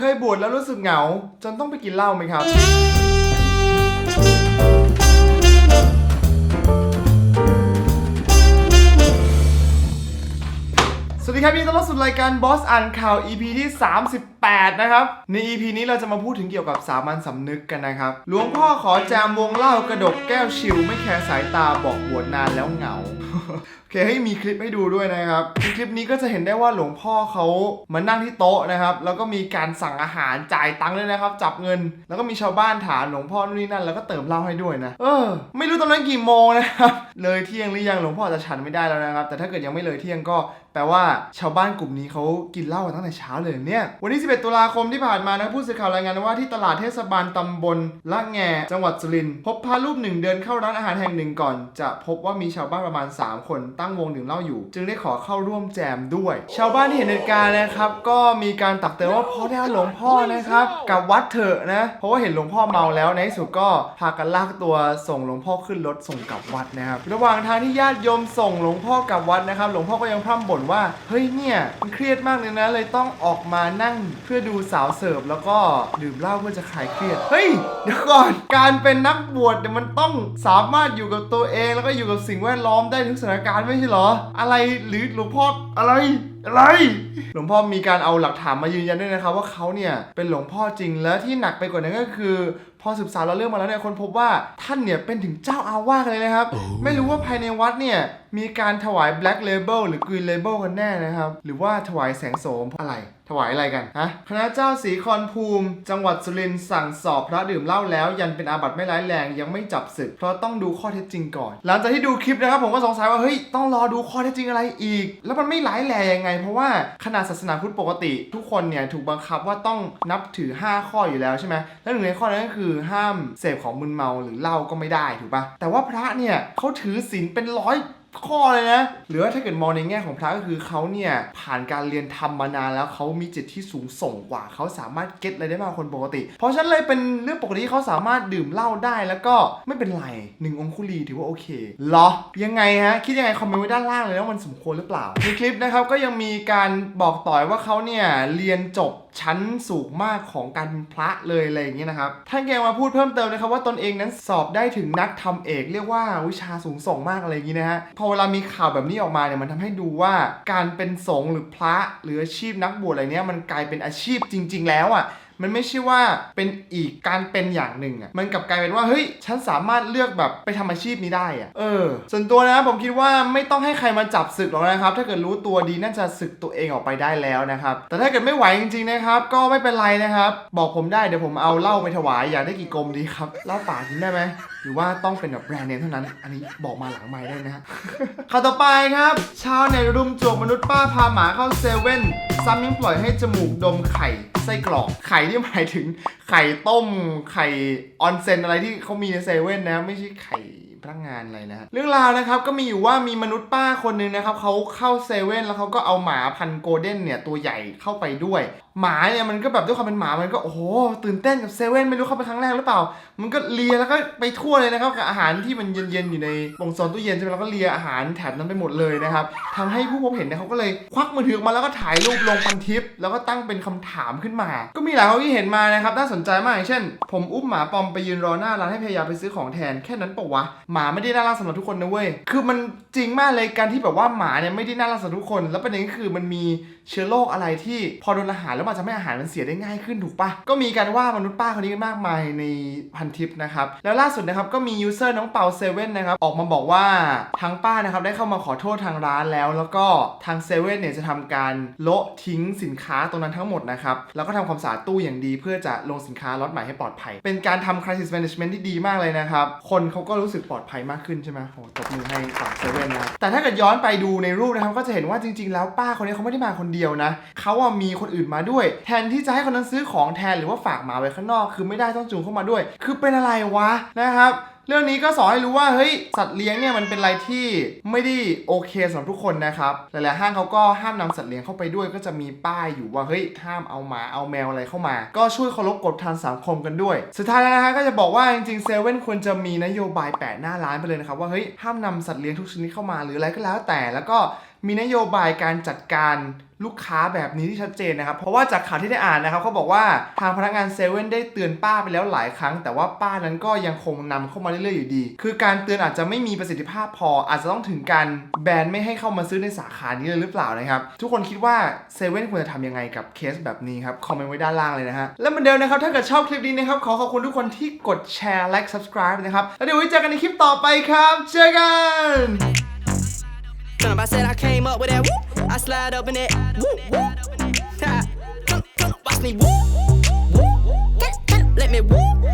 เคยบวชแล้วรู้สึกเหงา จนต้องไปกินเหล้าไหมครับ สวัสดีครับยินดีต้อนรับสู่รายการบอสอ่านข่าว EP ที่ 38 นะครับ ใน EP นี้เราจะมาพูดถึงเกี่ยวกับสามัญสำนึกกันนะครับ หลวงพ่อขอจามวงเหล่ากระดกแก้วชิว ไม่แคร์สายตาบอกบวชนานแล้วเหงา โอเคให้มีคลิปให้ดูด้วยนะครับในคลิปนี้ก็จะเห็นได้ว่าหลวงพ่อเขามานั่งที่โต๊ะนะครับ แล้วก็มีการสั่งอาหารจ่ายตังค์เลยนะครับ จับเงิน แล้วก็มีชาวบ้านถามหลวงพ่อนู่นนี่นั่น แล้วก็เติมเหล้าให้ด้วยนะ เออ ไม่รู้ตอนนั้นกี่โมงนะครับ เลยเที่ยงหรือยังหลวงพ่ออาจจะฉันไม่ได้แล้วนะครับ แต่ถ้าเกิดยังไม่เลยเที่ยงก็แปลว่าชาวบ้านกลุ่มนี้เขากินเหล้ากันตั้งแต่เช้าเลยเนี่ย วันที่ 11 ตุลาคมที่ผ่านมานะผู้สื่อข่าวรายงานว่าที่ตลาดเทศบาลตำบลละแงจังหวัดสุรินทร์พบพระรูปหนึ่งเดินเข้าร้านอาหารแห่งหนึ่งก่อน จะพบว่ามีชาวบ้านประมาณ 3 คนตั้งวงดื่มเหล้าอยู่ จึงได้ขอเข้าร่วมแจมด้วย ชาวบ้านที่เห็นเหตุการณ์นะครับ ก็มีการตักเตือนว่าพ่อได้หลวงพ่อนะครับกลับวัดเถอะนะเพราะว่าเห็นหลวงพ่อเมาแล้วในที่สุดก็พากันลากตัวส่งหลวงพ่อขึ้นรถส่งกลับวัดนะครับระหว่างทางที่ญาติโยมส่งหลวงพ่อกลับวัดนะครับ หลวงพ่อก็ยังพร่ำบ่นว่า เฮ้ยเนี่ยมันเครียดมากเลยนะ เลยต้องออกมานั่งเพื่อดูสาวเสิร์ฟแล้วก็ดื่มเหล้าเพื่อจะคลายเครียด เฮ้ยเดี๋ยวก่อน การเป็นนักบวชเนี่ยมันต้องสามารถอยู่กับตัวเอง แล้วก็อยู่กับสิ่งแวดล้อมได้ทุกสถานการณ์ไม่ใช่เหรอ อะไรหรือหลวงพ่ออะไร อะไร หลวงพ่อมีการเอาหลักฐานมายืนยันด้วยนะครับ ว่าเขาเนี่ยเป็นหลวงพ่อจริงและที่หนักไปกว่านั้นก็คือ พอสืบสาวเราเรื่องมาแล้วเนี่ยคนพบว่าท่านเนี่ยเป็นถึงเจ้าอาวาสเลยนะครับ ไม่รู้ว่าภายในวัดเนี่ยมีการถวาย black label หรือ green label กันแน่นะครับ หรือว่าถวายแสงโสมอะไรถวายอะไรกันฮะคณะเจ้าศรีคอนภูมิ จังหวัดสุรินทร์สั่งสอบพระดื่มเหล้าแล้ว ยันเป็นอาบัติไม่ร้ายแรงยังไม่จับศึก เพราะต้องดูข้อเท็จจริงก่อน หลังจากที่ดูคลิปนะครับผมก็สงสัยว่าเฮ้ยต้องรอดูข้อเท็จจริงอะไรอีก แล้วมันไม่ร้ายแรงยังไง เพราะว่าขนาดศาสนาพุทธปกติ ทุกคนเนี่ยถูกบังคับว่าต้องนับถือ 5 ข้ออยู่แล้วใช่ไหมและหนึ่งในข้อนั้นก็คือห้ามเสพของมึนเมาหรือเหล้าก็ไม่ได้ถูกปะแต่ว่าพระเนี่ยเขาถือศีลเป็นร้อย ข้อเลยนะ หรือว่าถ้าเกิดมองในแง่ของพระก็คือเขาเนี่ยผ่านการเรียนทำมานานแล้วเขามีจิตที่สูงส่งกว่าเขาสามารถเก็ตอะไรได้มากคนปกติ เพราะฉะนั้นเลยเป็นเรื่องปกติที่เขาสามารถดื่มเหล้าได้แล้วก็ไม่เป็นไรหนึ่งองคุลีถือว่าโอเคเหรอยังไงฮะคิดยังไงคอมเมนต์ไว้ด้านล่างเลยว่ามันสมควรหรือเปล่าในคลิปนะครับก็ยังมีการบอกต่อยว่าเขาเนี่ยเรียนจบชั้นสูงมากของการเป็นพระเลยอะไรอย่างเงี้ยนะครับท่านแกมาพูดเพิ่มเติมนะครับว่าตนเองนั้นสอบได้ถึงนักทำเอก เรียกว่าวิชาสูงส่งมากอะไรอย่างงี้นะฮะพออเวลามีข่าวแบบนี้ออกมาเนี่ยมันทำให้ดูว่าการเป็นสงฆ์หรือพระหรืออาชีพนักบวชอะไรเนี้ยมันกลายเป็นอาชีพจริง ๆ แล้วอะ มันไม่ใช่ว่าเป็นอีกการเป็นอย่างหนึ่งอะมันกลับกลายเป็นว่าเฮ้ยฉันสามารถเลือกแบบไปทำอาชีพนี้ได้อะเออ ส่วนตัวนะผมคิดว่าไม่ต้องให้ใครมาจับศึกหรอกนะครับ ถ้าเกิดรู้ตัวดีน่าจะศึกตัวเองออกไปได้แล้วนะครับแต่ถ้าเกิดไม่ไหวจริงๆนะครับ ก็ไม่เป็นไรนะครับ บอกผมได้เดี๋ยวผมเอาเหล้าไปถวายอยากได้กี่กลมดีครับเหล้าป่ากินได้ไหมหรือว่าต้องเป็นแบบแบรนด์เนมเท่านั้น อันนี้บอกมาหลังไม้ได้นะฮะข่าวต่อไปครับชาวเน็ตรุมจวกมนุษย์ป้าพาหมาเข้าเซเว่นซ้ำยังปล่อยให้จมูกดมไข่ ไส้กรอก ไข่ที่หมายถึงไข่ต้ม ไข่ออนเซนอะไรที่เขามีในเซเว่นนะ ไม่ใช่ไข่ นักงานอะไรนะฮะเรื่องราวนะครับก็มีอยู่ว่ามีมนุษย์ป้าคนหนึ่งนะครับเขาเข้าเซเว่นแล้วเขาก็เอาหมาพันโกลเด้นเนี่ยตัวใหญ่เข้าไปด้วย หมาเนี่ยมันก็แบบด้วยความเป็นหมามันก็โอ้โหตื่นเต้นกับเซเว่นไม่รู้เข้าไปครั้งแรกหรือเปล่า มันก็เลียแล้วก็ไปทั่วเลยนะครับกับอาหารที่มันเย็นๆอยู่ในวงโซนตู้เย็นใช่ไหมแล้วก็เลียอาหารแถบนั้นไปหมดเลยนะครับทำให้ผู้พบเห็นเนี่ยเขาก็เลยควักมือถือออกมาแล้วก็ถ่ายรูปลงพันทิป แล้วก็ตั้งเป็นคำถามขึ้นมา ก็มีหลายความคิดเห็นมานะครับน่าสนใจมากอย่างเช่น ผมอุ้มหมาปอมไปยืนรอหน้าร้านให้พยายามไปซื้อของแทนแค่นั้นปะวะหมาไม่ได้น่ารักสำหรับทุกคนนะเว้ย คือมันจริงมากเลยการที่แบบว่าหมาเนี่ยไม่ได้น่ารักสำหรับทุกคน แล้วประเด็นก็คือมันมี เชื้อโรคอะไรที่พอโดนอาหารแล้วมันจะไม่อาหารมันเสียได้ง่ายขึ้นถูกปะก็มีการว่ามนุษย์ป้าคนนี้กันมากมายในพันทิปนะครับแล้วล่าสุดนะครับก็มียูเซอร์น้องเปาเซเว่นนะครับออกมาบอกว่าทางป้านะครับได้เข้ามาขอโทษทางร้านแล้ว แล้วก็ทางเซเว่นเนี่ยจะทำการโละทิ้งสินค้าตรงนั้นทั้งหมดนะครับแล้วก็ทำความสะอาดตู้อย่างดี เพื่อจะลงสินค้าล็อตใหม่ให้ปลอดภัย เป็นการทำ crisis management ที่ดีมากเลยนะครับคนเขาก็รู้สึกปลอดภัยมากขึ้นใช่ไหมโหตบมือให้ฝั่งเซเว่นนะแต่ถ้าเกิดย้อนไปดูในรูปนะครับก็จะเห็นว่าจริง ๆ แล้วป้าคนนี้เขาไม่ได้มาคนเดียวนะเขาอะมีคนอื่นมาด้วย แทนที่จะให้คนนั้นซื้อของแทนหรือว่าฝากหมาไว้ข้างนอก คือไม่ได้ต้องจูงเข้ามาด้วย คือเป็นอะไรวะนะครับเรื่องนี้ก็สอนให้รู้ว่าเฮ้ยสัตว์เลี้ยงเนี่ยมันเป็นอะไรที่ไม่ได้โอเคสำหรับทุกคนนะครับหลายๆห้างเขาก็ห้ามนำสัตว์เลี้ยงเข้าไปด้วย ก็จะมีป้ายอยู่ว่าเฮ้ยห้ามเอาหมาเอาแมวอะไรเข้ามา ก็ช่วยเคารพกฎทางสังคมกันด้วย สุดท้ายนะฮะก็จะบอกว่าจริงๆเซเว่นควรจะมีนโยบายแปะหน้าร้านไปเลยนะครับว่าเฮ้ยห้ามนำสัตว์เลี้ยงทุกชนิดเข้ามาหรืออะไรก็แล้วแต่แล้วก็ มีนโยบายการจัดการลูกค้าแบบนี้ที่ชัดเจนนะครับ เพราะว่าจากข่าวที่ได้อ่านนะครับเขาบอกว่าทางพนักงานเซเว่นได้เตือนป้าไปแล้วหลายครั้ง แต่ว่าป้านั้นก็ยังคงนำเข้ามาเรื่อยๆอยู่ดี คือการเตือนอาจจะไม่มีประสิทธิภาพพอ อาจจะต้องถึงการแบนไม่ให้เข้ามาซื้อในสาขานี้เลยหรือเปล่านะครับ ทุกคนคิดว่าเซเว่นควรจะทำยังไงกับเคสแบบนี้ครับ คอมเมนต์ไว้ด้านล่างเลยนะฮะ และเหมือนเดิมนะครับ ถ้าเกิดชอบคลิปนี้นะครับ ขอขอบคุณทุกคนที่กดแชร์ like subscribe นะครับ แล้วเดี๋ยวไว้เจอกันในคลิปต่อไปครับ เจอกัน Up, I said I came up with that whoop. I slide up in that whoop whoop. Ha. Turn, turn, watch me whoop whoop. Let me whoop